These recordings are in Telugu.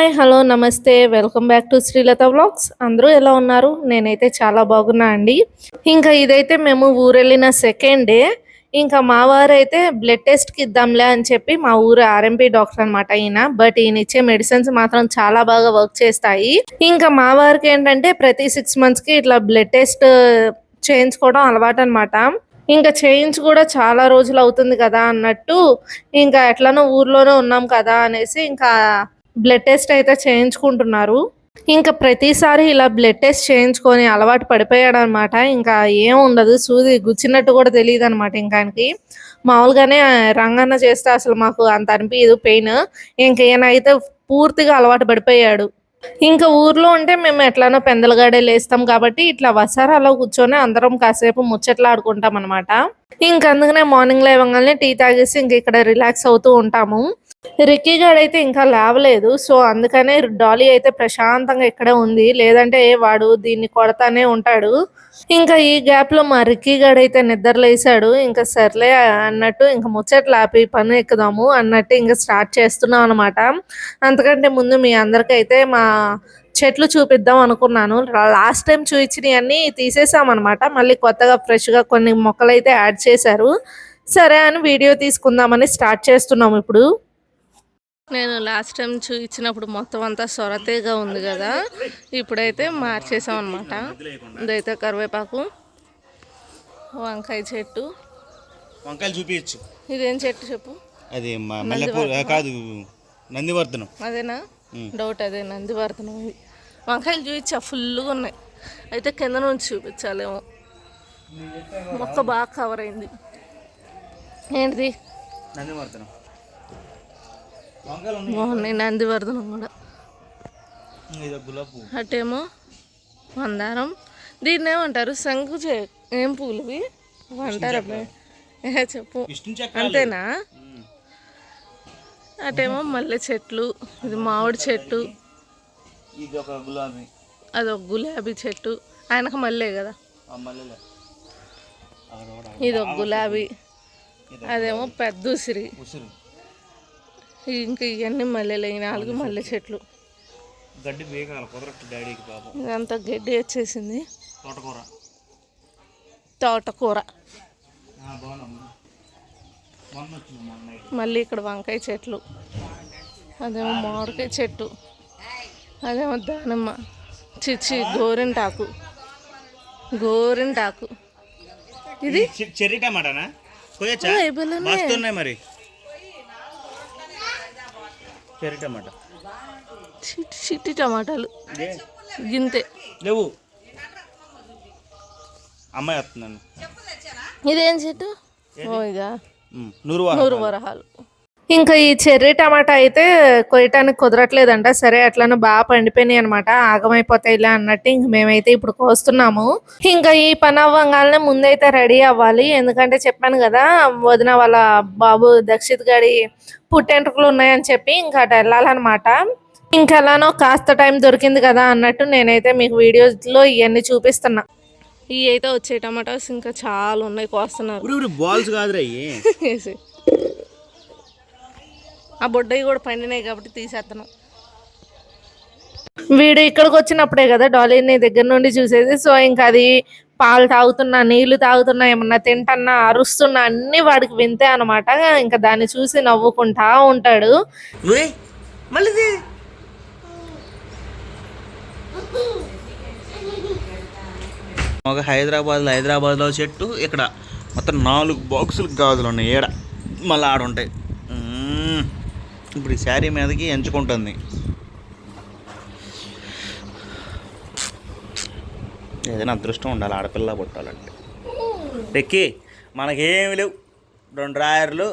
హాయ్ హలో నమస్తే. Welcome back to Srilatha vlogs. అందరూ ఎలా ఉన్నారు? నేనైతే చాలా బాగున్నా అండి. ఇంకా ఇదైతే మేము ఊరెళ్ళిన సెకండ్ డే ఇంకా మా వారు అయితే బ్లడ్ టెస్ట్కి ఇద్దాంలే అని చెప్పి మా ఊరు ఆర్ఎంపీ డాక్టర్ అనమాట ఈయన. బట్ ఈయన ఇచ్చే మెడిసిన్స్ మాత్రం చాలా బాగా వర్క్ చేస్తాయి. ఇంకా మా వారికి ఏంటంటే ప్రతి సిక్స్ మంత్స్కి ఇట్లా బ్లడ్ టెస్ట్ uh, చేయించుకోవడం అలవాటు అనమాట ఇంకా చేయించి కూడా చాలా రోజులు అవుతుంది కదా అన్నట్టు. ఇంకా ఎట్లనో ఊర్లోనే ఉన్నాం కదా అనేసి ఇంకా బ్లడ్ టెస్ట్ అయితే చేయించుకుంటున్నారు. ఇంకా ప్రతిసారి ఇలా బ్లడ్ టెస్ట్ చేయించుకొని అలవాటు పడిపోయాడు అనమాట ఇంకా ఏం ఉండదు. సూది గుచ్చినట్టు కూడా తెలియదు అనమాట ఇంకా ఆయనకి మామూలుగానే రంగన్న చేస్తే అసలు మాకు అంత అనిపించదు పెయిన్ ఇంకా ఈయన అయితే పూర్తిగా అలవాటు పడిపోయాడు. ఇంకా ఊర్లో ఉంటే మేము ఎట్లానో పెందలగాడే లేస్తాం కాబట్టి ఇట్లా వసారాలో కూర్చొని అందరం కాసేపు ముచ్చట్లాడుకుంటాం అనమాట ఇంక అందుకనే మార్నింగ్ లేవగానే టీ తాగేసి ఇంక ఇక్కడ రిలాక్స్ అవుతూ ఉంటాము. రిక్కీ గాడైతే ఇంకా లేవలేదు. సో అందుకనే డాలీ అయితే ప్రశాంతంగా ఇక్కడే ఉంది. లేదంటే వాడు దీన్ని కొడతానే ఉంటాడు. ఇంకా ఈ గ్యాప్లో మా రిక్కీ గాడైతే నిద్రలేసాడు ఇంకా సర్లే అన్నట్టు ఇంకా ముచ్చట్లు ఆపి పని ఎక్కుదాము అన్నట్టు ఇంకా స్టార్ట్ చేస్తున్నాం అనమాట అంతకంటే ముందు మీ అందరికైతే మా చెట్లు చూపిద్దాం అనుకున్నాను. లాస్ట్ టైం చూపించినవన్నీ తీసేసాం మళ్ళీ కొత్తగా ఫ్రెష్గా కొన్ని మొక్కలు అయితే యాడ్ చేశారు. సరే అని వీడియో తీసుకుందామని స్టార్ట్ చేస్తున్నాం ఇప్పుడు. నేను లాస్ట్ టైం చూపించినప్పుడు మొత్తం అంతా సొరతేగా ఉంది కదా. ఇప్పుడైతే మార్చేసాం అనమాట ఇదైతే కరివేపాకు వంకాయ చెట్టు. వంకాయలు చూపించచ్చు ఇదేం చెట్టు చెప్పు? అది కాదు నందివర్ధనం. అదేనా. డౌట్ అదే నందివర్ధనం ఇది వంకాయలు చూపించా ఫుల్గా ఉన్నాయి. అయితే కింద నుంచి చూపించాలేమో. మొక్క బాగా కవర్ అయింది. ఏంటిది? నందివర్ధనం. బాగున్నాయి నందివర్ధనం కూడా. అటేమో మందారం. దీన్ని ఏమంటారు? శంకు చే ఏం పూలు ఇవి అంటారు? అబ్బాయి ఏ చెప్పు. అంతేనా? అటేమో మల్లె చెట్లు ఇది మామిడి చెట్టు. ఇది ఒక గులాబీ. అదొక గులాబీ చెట్టు. ఆయనకు మల్లె కదా. ఇది ఒక గులాబీ. అదేమో పెద్ద ఉసిరి. ఉసిరి. ఇంకా ఇవన్నీ మల్లెలు ఈ నాలుగు మల్లె చెట్లు. గడ్డి కుదరట్టు డాడీకి పాపం. ఇదంతా గడ్డి వచ్చేసింది. తోటకూర. తోటకూర. మళ్ళీ ఇక్కడ వంకాయ చెట్లు. అదేమో మామిడికాయ చెట్టు. అదేమో దానిమ్మ. చిచ్చి గోరింటాకు. గోరింటాకు. ఇది చెర్రీ టమాటానా? మరి. చెర్రీ టమాటా చిట్టి టమాటాలు. గింతే. లేవు. అమ్మాయి వస్తున్నాను ఇదేం చెట్టు? నూరు వరహాలు. ఇంకా ఈ చెర్రీ టమాటా అయితే కొయ్యటానికి కుదరట్లేదంట. సరే అట్లనే బాగా పండిపోయినాయి అనమాట ఆగమైపోతాయి ఇలా అన్నట్టు ఇంక మేమైతే ఇప్పుడు కోస్తున్నాము. ఇంకా ఈ పని అవ్వగానే ముందైతే రెడీ అవ్వాలి. ఎందుకంటే చెప్పాను కదా వదిన వాళ్ళ బాబు దక్షిత్ గడి పుట్టెంట్రుకలు ఉన్నాయని చెప్పి ఇంకా అటు వెళ్ళాలన్నమాట. ఇంకెలానో కాస్త టైం దొరికింది కదా అన్నట్టు నేనైతే మీకు వీడియోస్లో ఇవన్నీ చూపిస్తున్నా. ఇవి అయితే వచ్చే టమాటాస్ ఇంకా చాలా ఉన్నాయి కోస్తున్నారు. బాల్స్ కాదురా వేసి ఆ బొడ్డవి కూడా పండినాయి కాబట్టి తీసేస్తాను వీడు ఇక్కడికి వచ్చినప్పుడే కదా డాలీని దగ్గర నుండి చూసేది. సో ఇంకా అది పాలు తాగుతున్నా నీళ్ళు తాగుతున్నా ఏమన్నా తింటన్నా అరుస్తున్నా అన్ని వాడికి వింతే అనమాట ఇంకా దాన్ని చూసి నవ్వుకుంటా ఉంటాడు. మళ్ళీ ఒక హైదరాబాద్లో హైదరాబాద్లో చెట్టు ఇక్కడ మొత్తం నాలుగు బాక్సులు గాజులు ఉన్నాయి. ఏడ? మళ్ళీ ఆడ ఉంటాయి మ్మ్. ఇప్పుడు ఈ శారీ మీదకి ఎంచుకుంటుంది. ఏదైనా అదృష్టం ఉండాలి ఆడపిల్ల పుట్టాలంటే. ఎక్కి మనకేమి లేవు. రెండు రాయర్లు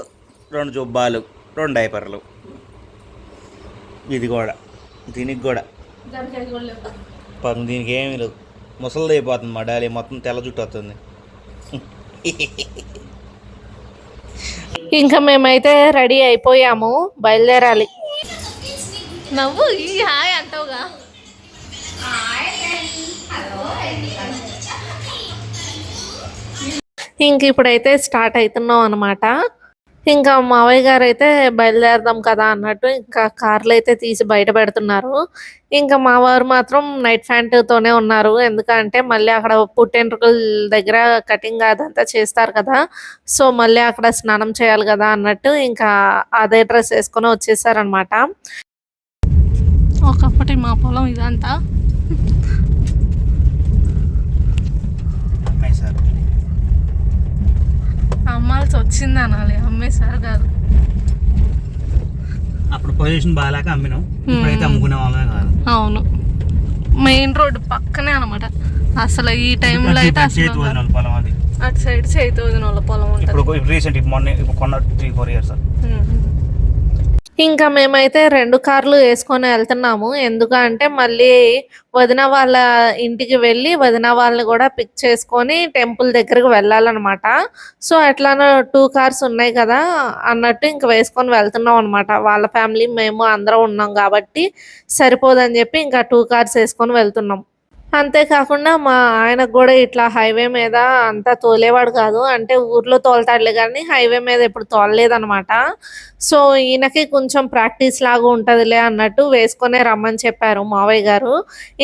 రెండు జుబ్బాలు రెండు డైపర్లు. ఇది కూడా దీనికి కూడా. పాపం దీనికి ఏమీ లేవు. ముసలిది అయిపోతుంది మా డాలీ మొత్తం తెల్ల జుట్టు వస్తుంది. ఇంకా మేమైతే రెడీ అయిపోయాము బయలుదేరాలి. నవ్వు ఈ హాయ్ అంటావుగా. ఇంక ఇప్పుడైతే స్టార్ట్ అవుతున్నాం అనమాట ఇంకా మావయ్య గారు అయితే బయలుదేరదాం కదా అన్నట్టు ఇంకా కార్లు అయితే తీసి బయట పెడుతున్నారు. ఇంకా మా వారు మాత్రం నైట్ ప్యాంట్ తోనే ఉన్నారు. ఎందుకంటే మళ్ళీ అక్కడ పుట్టెంట్రుకల దగ్గర కటింగ్ అదంతా చేస్తారు కదా. సో మళ్ళీ అక్కడ స్నానం చేయాలి కదా అన్నట్టు ఇంకా అదే డ్రెస్ వేసుకొని వచ్చేసారనమాట ఒకప్పటి మా పొలం ఇదంతా సార్ అమ్మాల్సి వచ్చింది అనాలి అమ్మేసారు కాదు. అప్పుడు పొజిషన్ బాగాలేక అమ్మినాం. ఇప్పుడైతే అమ్ముకునే వాళ్ళమే కాదు. అవును. మెయిన్ రోడ్ పక్కనే అనమాట. అసలు ఈ టైంలో అయితే చేతి వదిన వాళ్ళ పొలం అది. అటు సైడ్ చేతి వదిన వాళ్ళ పొలం ఉంటుంది. ఇప్పుడు రీసెంట్ మొన్న ఇప్పుడు కొన్న త్రీ ఫోర్ ఇయర్స్. ఇంకా మేమైతే రెండు కార్లు వేసుకొని వెళ్తున్నాము. ఎందుకంటే మళ్ళీ వదిన వాళ్ళ ఇంటికి వెళ్ళి వదిన వాళ్ళని కూడా పిక్ చేసుకొని టెంపుల్ దగ్గరకు వెళ్ళాలన్నమాట. సో ఎట్లానో టూ కార్స్ ఉన్నాయి కదా అన్నట్టు ఇంకా వేసుకొని వెళ్తున్నాం అనమాట వాళ్ళ ఫ్యామిలీ మేము అందరం ఉన్నాం కాబట్టి సరిపోదని చెప్పి ఇంకా టూ కార్స్ వేసుకొని వెళ్తున్నాం. అంతేకాకుండా మా ఆయనకు కూడా ఇట్లా హైవే మీద అంతా తోలేవాడు కాదు. అంటే ఊర్లో తోలుతాడులే కానీ హైవే మీద ఎప్పుడు తోలలేదనమాట సో ఈయనకి కొంచెం ప్రాక్టీస్ లాగా ఉంటదిలే అన్నట్టు వేసుకొనే రమ్మని చెప్పారు మావయ్య గారు.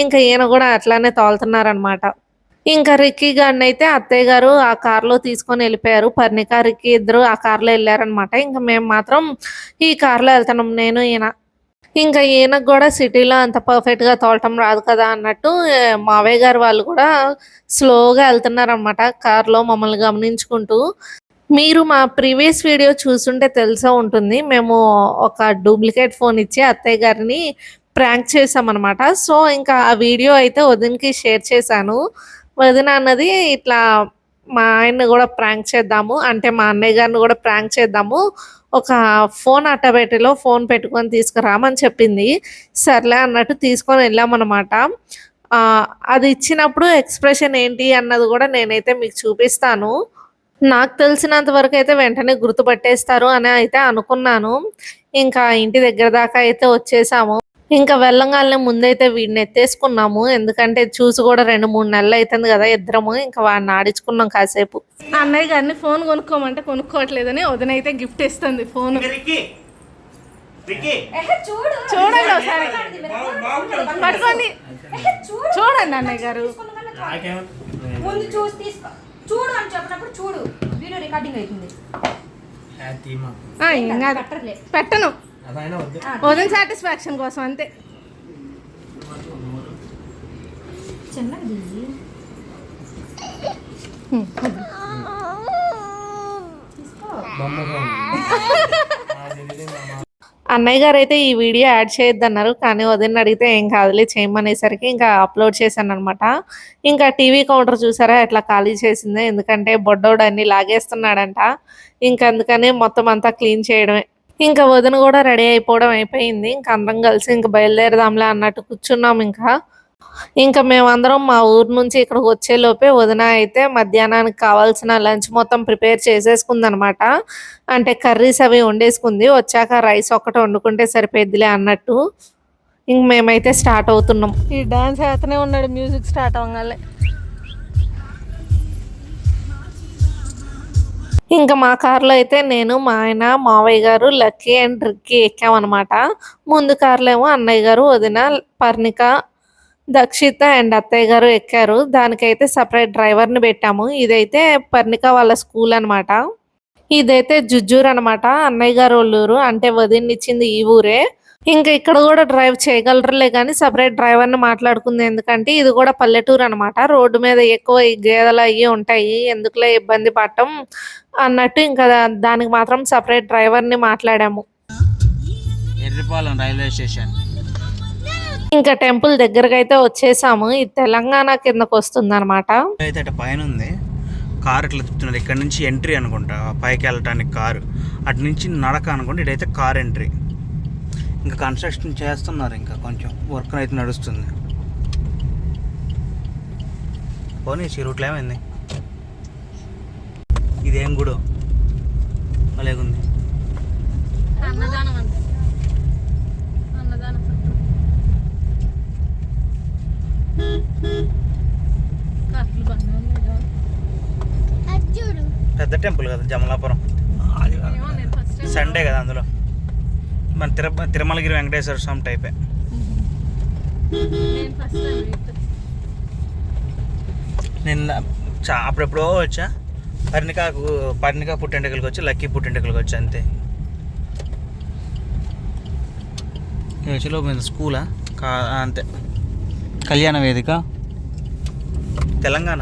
ఇంకా ఈయన కూడా అట్లానే తోలుతున్నారనమాట ఇంకా రిక్కీ గారిని అయితే అత్తయ్య గారు ఆ కార్లో తీసుకొని వెళ్ళిపోయారు. పర్ణిక రిక్కీ ఇద్దరు ఆ కార్లో వెళ్ళారనమాట ఇంకా మేము మాత్రం ఈ కార్లో వెళ్తున్నాం. నేను ఈయన. ఇంకా ఈయనకు కూడా సిటీలో అంత పర్ఫెక్ట్గా తోలటం రాదు కదా అన్నట్టు మావయ్య గారు వాళ్ళు కూడా స్లోగా వెళ్తున్నారనమాట కార్లో మమ్మల్ని గమనించుకుంటూ. మీరు మా ప్రీవియస్ వీడియో చూసుంటే తెలిసే ఉంటుంది మేము ఒక డూప్లికేట్ ఫోన్ ఇచ్చి అత్తయ్య గారిని ప్రాంక్ చేసామన్నమాట సో ఇంకా ఆ వీడియో అయితే వదినకి షేర్ చేశాను. వదిన అన్నది ఇట్లా మా ఆయన్ని కూడా ప్రాంక్ చేద్దాము. అంటే మా అన్నయ్య గారిని కూడా ప్రాంక్ చేద్దాము. ఒక ఫోన్ అట్టబెట్టిలో ఫోన్ పెట్టుకొని తీసుకురామని చెప్పింది. సర్లే అన్నట్టు తీసుకొని వెళ్ళామన్నమాట. అది ఇచ్చినప్పుడు ఎక్స్ప్రెషన్ ఏంటి అన్నది కూడా నేనైతే మీకు చూపిస్తాను. నాకు తెలిసినంత వరకు అయితే వెంటనే గుర్తుపట్టేస్తారు అని అయితే అనుకున్నాను. ఇంకా ఇంటి దగ్గర దాకా అయితే వచ్చేసాము. ఇంకా వెళ్ళంగానే ముందైతే వీడిని ఎత్తేసుకున్నాము. ఎందుకంటే చూసి కూడా రెండు మూడు నెలలు అవుతుంది కదా ఇద్దరము. ఇంకా వాడిని ఆడించుకున్నాం కాసేపు. అన్నయ్య గారిని ఫోన్ కొనుక్కోమంటే కొనుక్కోవట్లేదని వదినైతే గిఫ్ట్ ఇస్తుంది ఫోన్. చూడు. చూడండి ఒకసారి. పట్టుకోండి. చూడండి అన్నయ్య గారు. ముందు చూసి తీసుకో. చూడు అని చెప్పినప్పుడు చూడు. వీడియో రికార్డింగ్ అవుతుంది పెట్టను. వదిన సాటిస్ఫాక్షన్ కోసం అంతే. అన్నయ్య గారు అయితే ఈ వీడియో యాడ్ చేయొద్దన్నారు కానీ వదిన అడిగితే ఏం కాదులే చేయమనేసరికి ఇంకా అప్లోడ్ చేశాను అనమాట ఇంకా టీవీ కౌంటర్ చూసారా ఎట్లా ఖాళీ చేసింది. ఎందుకంటే బొడ్డోడు అన్ని లాగేస్తున్నాడంట. ఇంకా అందుకని మొత్తం అంతా క్లీన్ చేయడమే. ఇంకా వదిన కూడా రెడీ అయిపోవడం అయిపోయింది. ఇంకా అందరం కలిసి ఇంకా బయలుదేరదాంలే అన్నట్టు కూర్చున్నాం ఇంకా. ఇంకా మేమందరం మా ఊరు నుంచి ఇక్కడికి వచ్చే లోపే వదిన అయితే మధ్యాహ్నానికి కావాల్సిన లంచ్ మొత్తం ప్రిపేర్ చేసేసుకుందనమాట. అంటే కర్రీస్ అవి వండేసుకుంది. వచ్చాక రైస్ ఒక్కటి వండుకుంటే సరిపోయిద్దిలే అన్నట్టు. ఇంక మేమైతే స్టార్ట్ అవుతున్నాం. ఈ డాన్స్ అయితేనే ఉన్నాడు. మ్యూజిక్ స్టార్ట్ అవ్వగానే. ఇంకా మా కార్లో అయితే నేను మా ఆయన మావయ్య గారు లక్కీ అండ్ రిక్కీ ఎక్కామన్నమాట. ముందు కార్లో ఏమో అన్నయ్య గారు వదిన పర్ణిక దక్షిత అండ్ అత్తయ్య గారు ఎక్కారు. దానికైతే సపరేట్ డ్రైవర్ని పెట్టాము. ఇదైతే పర్ణిక వాళ్ళ స్కూల్ అన్నమాట. ఇదైతే జుజ్జూర్ అనమాట అన్నయ్య గారు ఊరు అంటే వదిన్నిచ్చింది ఈ ఊరే. ఇంకా ఇక్కడ కూడా డ్రైవ్ చేయగలరులే కానీ సపరేట్ డ్రైవర్ని మాట్లాడుకుంది ఎందుకంటే ఇది కూడా పల్లెటూరు అన్నమాట. రోడ్డు మీద ఎక్కువ ఈ గేదెలు అయ్యి ఉంటాయి. ఎందుకులే ఇబ్బంది పడటం అన్నట్టు ఇంకా దానికి మాత్రం సపరేట్ డ్రైవర్ని మాట్లాడాము. Erripalem railway station. ఇంకా టెంపుల్ దగ్గరకు అయితే వచ్చేసాము. ఇది తెలంగాణ కిందకు వస్తుంది అనమాట అయితే పైన ఉంది. కారు ఇట్లా తిప్పుతున్నారు ఇక్కడ నుంచి ఎంట్రీ అనుకుంటా. పైకి వెళ్ళటానికి కారు. అటు నుంచి నడక అనుకుంటే. ఇటైతే కార్ ఎంట్రీ. ఇంకా కన్స్ట్రక్షన్ చేస్తున్నారు ఇంకా కొంచెం వర్క్ అయితే నడుస్తుంది. పోనీ ఈ రూట్లో ఏమైంది? ఇదేం గుడు? అన్నదానం పెద్ద టెంపుల్ కదా జమలాపురం. సండే కదా అందులో. మన తిరు తిరుమలగిరి వెంకటేశ్వర స్వామి టైపే. నిన్న చా అప్పుడెప్పుడో వచ్చా. పర్ణికాకు పర్ణికా పుట్టెంటుకలకు వచ్చి లక్కీ పుట్టెంటుకలకు వచ్చి అంతే. వచ్చేలో స్కూలా? కా అంతే. కళ్యాణ వేదిక. తెలంగాణ.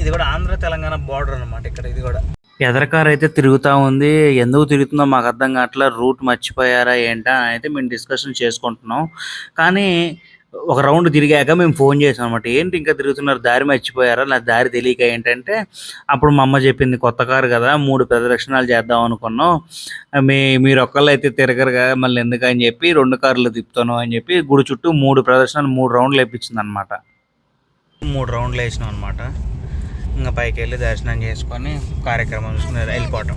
ఇది కూడా ఆంధ్ర తెలంగాణ బార్డర్ అన్నమాట ఇక్కడ ఇది కూడా. ఎదరకార్ అయితే తిరుగుతూ ఉంది. ఎందుకు తిరుగుతుందో మాకు అర్థం కావట్లే. రూట్ మర్చిపోయారా ఏంటా అని అయితే మేము డిస్కషన్ చేసుకుంటున్నాం. కానీ ఒక రౌండ్ తిరిగాక మేము ఫోన్ చేసాం అనమాట ఏంటి ఇంకా తిరుగుతున్నారు? దారి మర్చిపోయారా? నా దారి తెలియక ఏంటంటే అప్పుడు మా అమ్మ చెప్పింది కొత్త కారు కదా మూడు ప్రదక్షిణాలు చేద్దాం అనుకున్నాం. మీ మీరు ఒక్కళ్ళు అయితే తిరగరు కదా మళ్ళీ ఎందుకు? అని చెప్పి రెండు కార్లు తిప్పుతాను అని చెప్పి గుడి చుట్టూ మూడు ప్రదర్శనలు మూడు రౌండ్లు వేయించింది అనమాట మూడు రౌండ్లు వేసినాం అనమాట ఇంకా పైకి వెళ్ళి దర్శనం చేసుకొని కార్యక్రమం చూసుకుని వెళ్ళిపోవటం.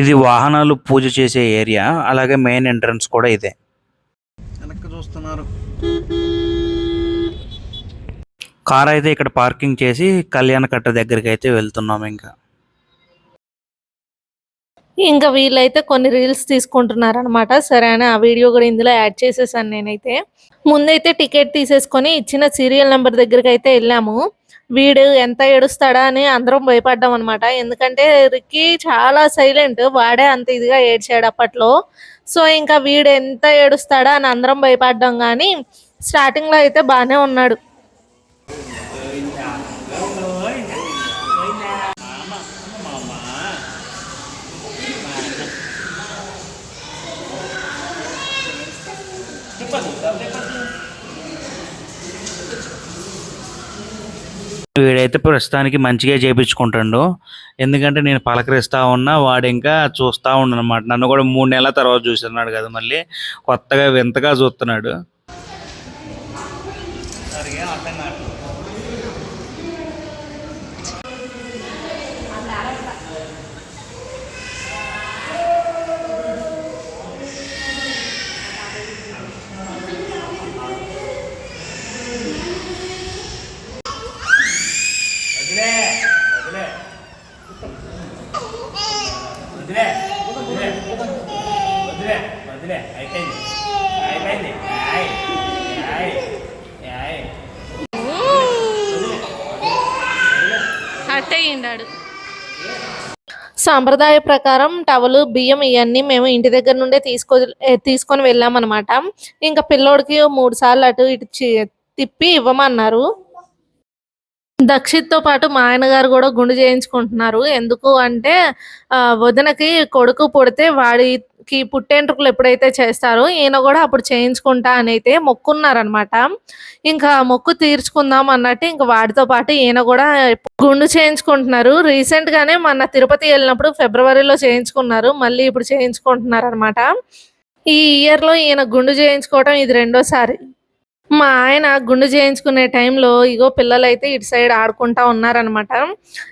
ఇది వాహనాలు పూజ చేసే ఏరియా అలాగే మెయిన్ ఎంట్రన్స్ కూడా ఇదే. వెనక్కి చూస్తున్నారు. కార్ అయితే ఇక్కడ పార్కింగ్ చేసి కళ్యాణ కట్ట దగ్గరికి అయితే వెళ్తున్నాం ఇంకా. ఇంకా వీళ్ళైతే కొన్ని రీల్స్ తీసుకుంటున్నారు అనమాట సరే అని ఆ వీడియో కూడా ఇందులో యాడ్ చేసేసాను నేనైతే. ముందైతే టికెట్ తీసేసుకొని ఇచ్చిన సీరియల్ నెంబర్ దగ్గరికి అయితే వెళ్ళాము. వీడు ఎంత ఏడుస్తాడా అని అందరం భయపడ్డాం అనమాట ఎందుకంటే రిక్కీ చాలా సైలెంట్ వాడే అంత ఇదిగా ఏడ్చాడు అప్పట్లో. సో ఇంకా వీడు ఎంత ఏడుస్తాడా అని అందరం భయపడ్డాం కానీ స్టార్టింగ్లో అయితే బాగానే ఉన్నాడు. వీడైతే ప్రస్తుతానికి మంచిగా చేయించుకుంటాడు ఎందుకంటే నేను పలకరిస్తూ ఉన్నా వాడు ఇంకా చూస్తూ ఉండనమాట నన్ను కూడా మూడు నెలల తర్వాత చూస్తున్నాడు కదా మళ్ళీ. కొత్తగా వింతగా చూస్తున్నాడు. సాంప్రదాయ ప్రకారం టవలు బియ్యం ఇవన్నీ మేము ఇంటి దగ్గర నుండే తీసుకో తీసుకొని వెళ్ళామన్నమాట. ఇంకా పిల్లోడికి మూడు సార్లు అటు ఇటు తిప్పి ఇవ్వమన్నారు. దక్షిత్తో పాటు మా ఆయన గారు కూడా గుండు చేయించుకుంటున్నారు. ఎందుకు అంటే వదినకి కొడుకు పుడితే కి పుట్టెంట్రుకలు ఎప్పుడైతే చేస్తారో ఈయన కూడా అప్పుడు చేయించుకుంటా అని అయితే మొక్కున్నారనమాట ఇంకా మొక్కు తీర్చుకుందాం అన్నట్టు ఇంకా వాడితో పాటు ఈయన కూడా గుండు చేయించుకుంటున్నారు. రీసెంట్ గానే మొన్న తిరుపతి వెళ్ళినప్పుడు ఫిబ్రవరిలో చేయించుకున్నారు. మళ్ళీ ఇప్పుడు చేయించుకుంటున్నారు అనమాట ఈ ఇయర్లో ఈయన గుండు చేయించుకోవడం ఇది రెండోసారి. మా ఆయన గుండు చేయించుకునే టైంలో ఇగో పిల్లలు అయితే ఇటు సైడ్ ఆడుకుంటా ఉన్నారనమాట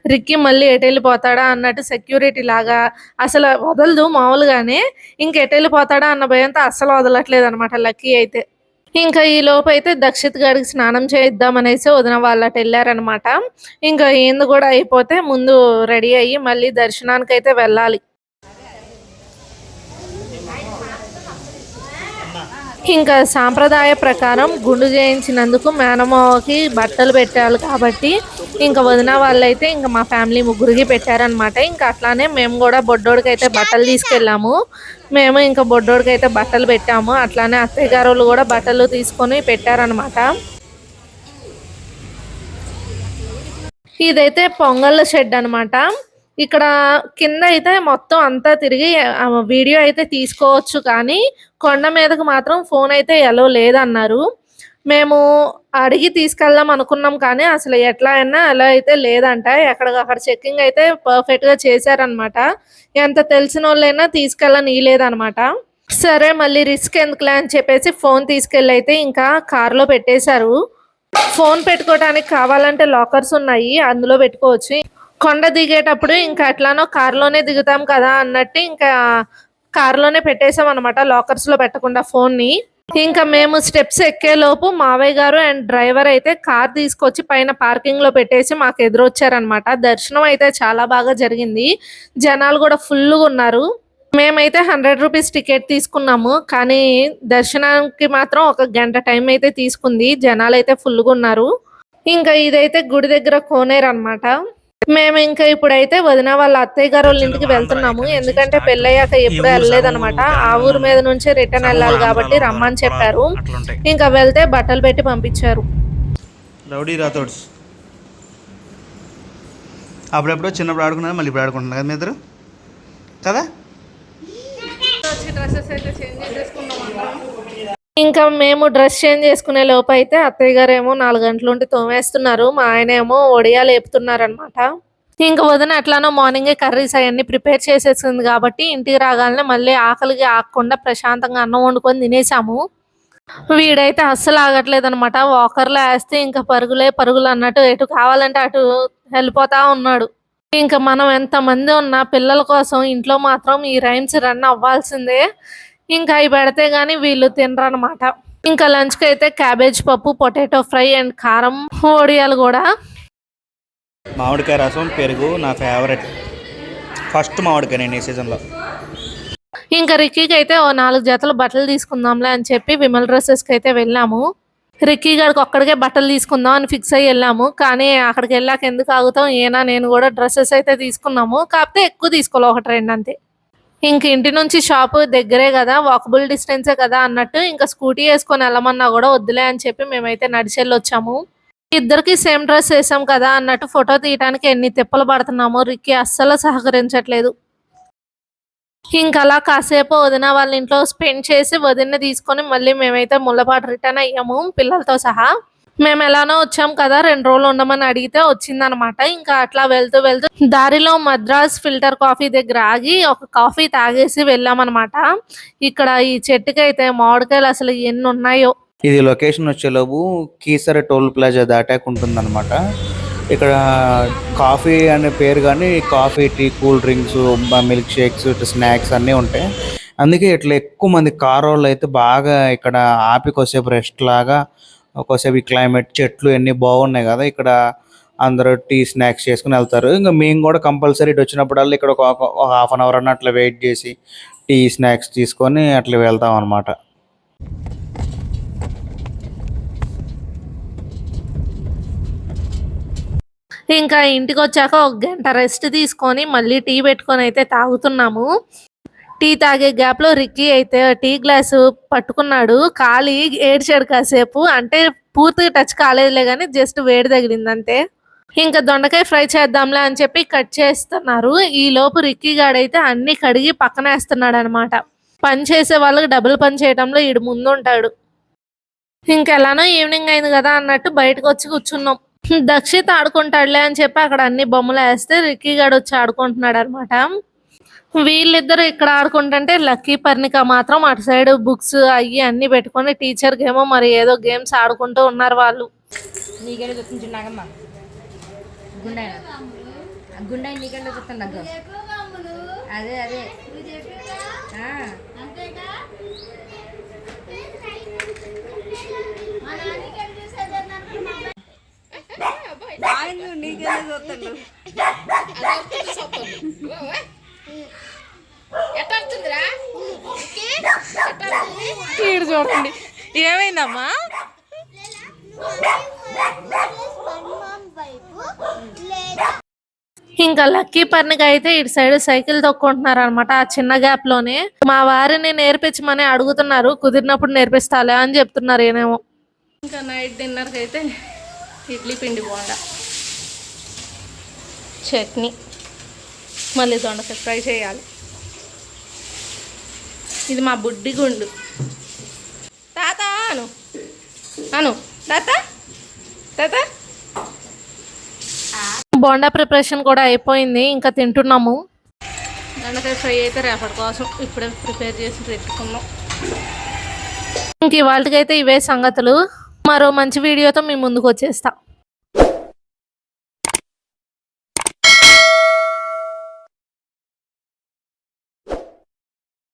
రిక్కి మళ్ళీ ఎటెళ్ళిపోతాడా అన్నట్టు సెక్యూరిటీ లాగా అసలు వదలదు మామూలుగానే ఇంక ఎటు అన్న భయంతో అస్సలు వదలట్లేదు అనమాట లక్కీ అయితే. ఇంకా ఈ లోపు అయితే దక్షిత్ గారికి స్నానం చేయిద్దాం అనేసి వదిన వాళ్ళు అటు వెళ్ళారనమాట ఇంకా ఏంది కూడా అయిపోతే ముందు రెడీ అయ్యి మళ్ళీ దర్శనానికి అయితే వెళ్ళాలి. ఇంకా సాంప్రదాయ ప్రకారం గుండు చేయించినందుకు మేనమావకి బట్టలు పెట్టాలి కాబట్టి ఇంకా వదిన వాళ్ళైతే ఇంకా మా ఫ్యామిలీ ముగ్గురికి పెట్టారనమాట ఇంకా అట్లానే మేము కూడా బొడ్డోడికి అయితే బట్టలు తీసుకెళ్ళాము. మేము ఇంకా బొడ్డోడికి అయితే బట్టలు పెట్టాము. అట్లానే అత్తయ్య గారు కూడా బట్టలు తీసుకొని పెట్టారనమాట ఇదైతే పొంగల్ షెడ్ అనమాట ఇక్కడ కింద అయితే మొత్తం అంతా తిరిగి వీడియో అయితే తీసుకోవచ్చు. కానీ కొండ మీదకు మాత్రం ఫోన్ అయితే ఎలో లేదన్నారు. మేము అడిగి తీసుకెళ్దాం అనుకున్నాం కానీ అసలు ఎట్లా అయినా అలా అయితే లేదంట. ఎక్కడికక్కడ చెక్కింగ్ అయితే పర్ఫెక్ట్గా చేశారనమాట ఎంత తెలిసిన వాళ్ళైనా తీసుకెళ్ళని లేదనమాట సరే మళ్ళీ రిస్క్ ఎందుకులే అని చెప్పేసి ఫోన్ తీసుకెళ్ళి అయితే ఇంకా కార్లో పెట్టేశారు. ఫోన్ పెట్టుకోవడానికి కావాలంటే లాకర్స్ ఉన్నాయి అందులో పెట్టుకోవచ్చు. కొండ దిగేటప్పుడు ఇంకా ఎట్లానో కార్లోనే దిగుతాం కదా అన్నట్టు ఇంకా కార్లోనే పెట్టేసాం అనమాట లాకర్స్లో పెట్టకుండా ఫోన్ని. ఇంకా మేము స్టెప్స్ ఎక్కేలోపు మావయ్య గారు అండ్ డ్రైవర్ అయితే కార్ తీసుకొచ్చి పైన పార్కింగ్లో పెట్టేసి మాకు ఎదురొచ్చారనమాట దర్శనం అయితే చాలా బాగా జరిగింది. జనాలు కూడా ఫుల్గా ఉన్నారు. మేమైతే హండ్రెడ్ రూపీస్ టికెట్ తీసుకున్నాము కానీ దర్శనానికి మాత్రం ఒక గంట టైం అయితే తీసుకుంది. జనాలు అయితే ఫుల్గా ఉన్నారు. ఇంకా ఇదైతే గుడి దగ్గర కోనేరు అన్నమాట. మేము ఇంకా ఇప్పుడైతే వదిన వాళ్ళ అత్తయ్య గారు వాళ్ళ ఇంటికి వెళ్తున్నాము. ఎందుకంటే పెళ్ళయ్యాక ఎప్పుడు వెళ్ళలేదన్నమాట. ఆ ఊరు మీద నుంచి రిటర్న్ వెళ్ళాలి కాబట్టి రమ్మని చెప్పారు. ఇంకా వెళ్తే బట్టలు పెట్టి పంపించారు. రౌడీ రాథోడ్స్ అప్పుడెప్పుడో చిన్నప్పుడు ఆడుకున్నారు? మళ్ళీ ఇప్పుడు ఆడుకుంటున్నారు కదా మీ ఇద్దరు? కదా? ఇంకా మేము డ్రెస్ చేంజ్ చేసుకునే లోపు అయితే అత్తయ్య గారు ఏమో నాలుగు గంటలు ఉండి తోమేస్తున్నారు. మా ఆయన ఏమో ఒడియాలు ఏపుతున్నారు అనమాట ఇంకా వదిన ఎట్లానో మార్నింగే కర్రీస్ అవన్నీ ప్రిపేర్ చేసేసింది కాబట్టి ఇంటికి రాగానే మళ్ళీ ఆకలికి ఆకుండా ప్రశాంతంగా అన్నం వండుకొని తినేసాము. వీడైతే అస్సలు ఆగట్లేదు అనమాట వాకర్లో వేస్తే ఇంకా పరుగులే పరుగులు అన్నట్టు ఎటు కావాలంటే అటు వెళ్ళిపోతా ఉన్నాడు. ఇంకా మనం ఎంత మంది ఉన్నా పిల్లల కోసం ఇంట్లో మాత్రం ఈ రైమ్స్ రన్ అవ్వాల్సిందే. ఇంకా అవి పెడితే గానీ వీళ్ళు తినరు అనమాట ఇంకా లంచ్కి అయితే క్యాబేజ్ పప్పు పొటాటో ఫ్రై అండ్ కారం వడియాలు కూడా. మామిడికాయ రసం పెరుగు నా ఫేవరెట్ ఫస్ట్ మామిడికాయ నేను ఈ సీజన్లో ఇంకా రిక్కీకి అయితే ఓ నాలుగు జతలు బట్టలు తీసుకుందాంలే అని చెప్పి విమల్ డ్రెస్సెస్కి అయితే వెళ్ళాము. రిక్కీ గారికి ఒక్కడికే బట్టలు తీసుకుందాం అని ఫిక్స్ అయ్యి వెళ్ళాము. కానీ అక్కడికి వెళ్ళాక ఎందుకు ఆగుతాం? ఏనా నేను కూడా డ్రెస్సెస్ అయితే తీసుకున్నాము. కాకపోతే ఎక్కువ తీసుకోవాలి ఒకటి రెండు అంతే. ఇంక ఇంటి నుంచి షాప్ దగ్గరే కదా వాకబుల్ డిస్టెన్సే కదా అన్నట్టు ఇంకా స్కూటీ వేసుకొని వెళ్ళమన్నా కూడా వద్దులే అని చెప్పి మేమైతే నడిచి వచ్చాము ఇద్దరికి సేమ్ డ్రెస్ వేసాం కదా అన్నట్టు ఫోటో తీయడానికి ఎన్ని తిప్పలు పడుతున్నామో రిక్కి అస్సలు సహకరించట్లేదు. ఇంకా అలా కాసేపు వదిన వాళ్ళ ఇంట్లో స్పెండ్ చేసి వదిన తీసుకొని మళ్ళీ మేమైతే ముళ్ళపాటు రిటర్న్ అయ్యాము పిల్లలతో సహా. మేము ఎలానో వచ్చాం కదా రెండు రోజులు ఉండమని అడిగితే వచ్చిందనమాట. ఇంకా అట్లా వెళ్తూ వెళ్తూ దారిలో మద్రాస్ ఫిల్టర్ కాఫీ దగ్గర ఆగి ఒక కాఫీ తాగేసి వెళ్ళామన్నమాట ఇక్కడ ఈ చెట్టుకి అయితే మామిడికాయలు అసలు ఎన్ని ఉన్నాయో. ఇది లొకేషన్ వచ్చేలోపు కీసర టోల్ ప్లాజా దాటాక ఉంటుందన్నమాట ఇక్కడ కాఫీ అనే పేరు కానీ coffee tea cool drinks milk shakes snacks అన్నీ ఉంటాయి. అందుకే ఇట్లా ఎక్కువ మంది కార్ వాళ్ళు అయితే బాగా ఇక్కడ ఆపి రెస్ట్ లాగా కొద్దిసేపు క్లైమేట్ చెట్లు అన్నీ బాగున్నాయి కదా ఇక్కడ అందరూ టీ స్నాక్స్ చేసుకుని వెళ్తారు. ఇంకా మేము కూడా కంపల్సరీ ఇటు వచ్చినప్పుడల్లా ఇక్కడ ఒక ఒక హాఫ్ అన్ అవర్ అన్న అట్లా వెయిట్ చేసి టీ స్నాక్స్ తీసుకొని అట్లా వెళ్తాం అనమాట ఇంకా ఇంటికి వచ్చాక ఒక గంట రెస్ట్ తీసుకొని మళ్ళీ టీ పెట్టుకొని అయితే తాగుతున్నాము. టీ తాగే గ్యాప్లో రిక్కీ అయితే టీ గ్లాసు పట్టుకున్నాడు. ఖాళీ ఏడ్చాడు కాసేపు. అంటే పూర్తిగా టచ్ కాలేదులే కానీ జస్ట్ వేడి తగిలింది అంతే ఇంకా దొండకాయ ఫ్రై చేద్దాంలే అని చెప్పి కట్ చేస్తున్నారు. ఈ లోపు రిక్కీ గాడైతే అన్ని కడిగి పక్కన వేస్తున్నాడు అనమాట పని చేసే వాళ్ళకి డబుల్ పని చేయడంలో ఈడు ముందుంటాడు. ఇంకెలానో ఈవినింగ్ అయింది కదా అన్నట్టు బయటకు వచ్చి కూర్చున్నాం. దక్షిత్ ఆడుకుంటాడులే అని చెప్పి అక్కడ అన్ని బొమ్మలు వేస్తే రిక్కీ గాడు వచ్చి ఆడుకుంటున్నాడు అనమాట వీళ్ళిద్దరు ఇక్కడ ఆడుకుంటుంటే లక్కీ పర్ణిక మాత్రం అటు సైడ్ బుక్స్ అయ్యి అన్ని పెట్టుకొని టీచర్ ఏమో మరి ఏదో గేమ్స్ ఆడుకుంటూ ఉన్నారు వాళ్ళు. నీకెళ్ళి చూస్తుంది నాగమ్మ? గుండె గుండె నీకెళ్ళి చూస్తుంది నాకు అదే అదే ఆ. ఈడు చూడండి. ఏమైందమ్మా? ఇంకా లక్కీ పర్ణిక అయితే ఇటు సైడ్ సైకిల్ తొక్కుంటున్నారు అనమాట ఆ చిన్న గ్యాప్లోనే. మా వారిని నేర్పించమని అడుగుతున్నారు కుదిరినప్పుడు నేర్పిస్తాలే అని చెప్తున్నారు ఏనేమో ఇంకా నైట్ డిన్నర్కి అయితే ఇడ్లీ పిండి బోండా. చట్నీ. మళ్ళీ దొండకాయ ఫ్రై చేయాలి. ఇది మా బుడ్డి గుండు. తాత అను. అను. తాత? తాత? బోండా ప్రిపరేషన్ కూడా అయిపోయింది ఇంకా తింటున్నాము. దొండకాయ ఫ్రై అయితే రేపటి కోసం ఇప్పుడే ప్రిపేర్ చేసి పెట్టుకున్నాం. ఇంక ఇవాళకైతే ఇవే సంగతులు. మరో మంచి వీడియోతో మీ ముందుకు వచ్చేస్తా.